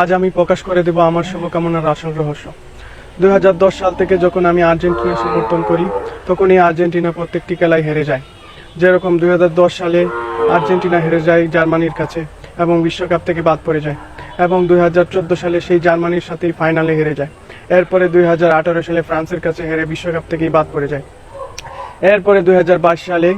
আজ আমি প্রকাশ করে দেব আমার শুভকামনার আসল রহস্য। দুই সাল থেকে যখন আমি আর্জেন্টিনা সমর্থন করি তখন এই আর্জেন্টিনা প্রত্যেকটি খেলায় হেরে যায়। যেরকম দুই হাজার দশ সালে আর্জেন্টিনা হেরে যায় জার্মানির কাছে এবং বিশ্বকাপ থেকে বাদ পড়ে যায়, এবং দুই হাজার চোদ্দ সালে সেই জার্মানির সাথেই ফাইনালে হেরে যায়। এরপরে দুই হাজার আঠারো সালে ফ্রান্সের কাছে হেরে বিশ্বকাপ থেকেই বাদ পড়ে যায়। এরপরে দুই হাজার বাইশ সালে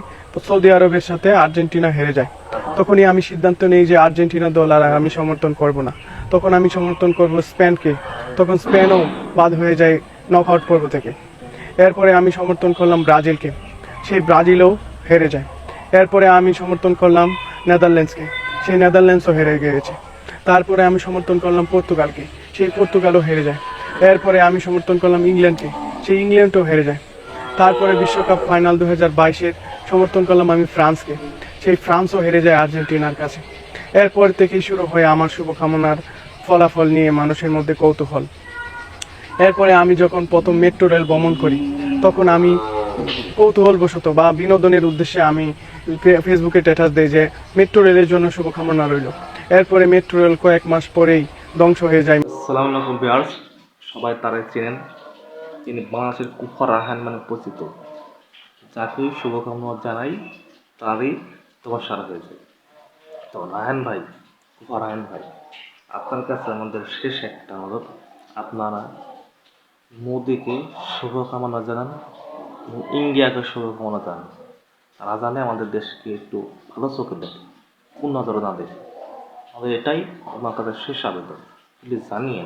সৌদি আরবের সাথে আর্জেন্টিনা হেরে যায়। তখনই আমি সিদ্ধান্ত নিই যে আর্জেন্টিনা দল আর আমি সমর্থন করব না। তখন আমি সমর্থন করব স্পেনকে। তখন স্পেনও বাদ হয়ে যায় নক আউট পর্ব থেকে। এরপরে আমি সমর্থন করলাম ব্রাজিলকে। সেই ব্রাজিলও হেরে যায়। এরপরে আমি সমর্থন করলাম নেদারল্যান্ডসকে। সেই নেদারল্যান্ডসও হেরে গিয়েছে। তারপরে আমি সমর্থন করলাম পর্তুগালকে। সেই পর্তুগালও হেরে যায়। এরপরে আমি সমর্থন করলাম ইংল্যান্ডকে। সেই ইংল্যান্ডও হেরে যায়। তারপরে বিশ্বকাপ ফাইনাল দু হাজার বাইশের সমর্থন করলাম আমি ফ্রান্সকে। সেই ফ্রান্সও হেরে যায় আর্জেন্টিনার কাছে। এরপর থেকেই শুরু হয় আমার শুভকামনার ফলাফল নিয়ে মানুষের মধ্যে কৌতূহল। এরপরে আমি যখন প্রথম মেট্রো রেল ভ্রমণ করি, তখন আমি কৌতূহলবশত বা বিনোদনের উদ্দেশ্যে আমি ফেসবুকে স্ট্যাটাস দিই যে মেট্রো রেলের জন্য শুভকামনা রইল। এরপরে মেট্রো রেল কয়েক মাস পরেই ধ্বংস হয়ে যায়। সালাম আলাইকুম বিয়ার্স সবাই তারাই চেনেন। তিনি বাংলাদেশের কুফা রাহান মানে পরিচিত। যাকে শুভকামনা জানাই, তারই তোমার সারা হয়েছে। তো রাহান ভাই কুফা ভাই, আপনার কাছে আমাদের শেষ একটা অনুরোধ। আপনারা মোদিকে শুভকামনা জানান ইন্ডিয়াকে শুভকামনা জানান। তারা জানে আমাদের দেশকে একটু ভালো চোখে দেখে নজরে না দেখে। আমাদের এটাই আপনার কাছে শেষ আবেদন। প্লিজ জানিয়ে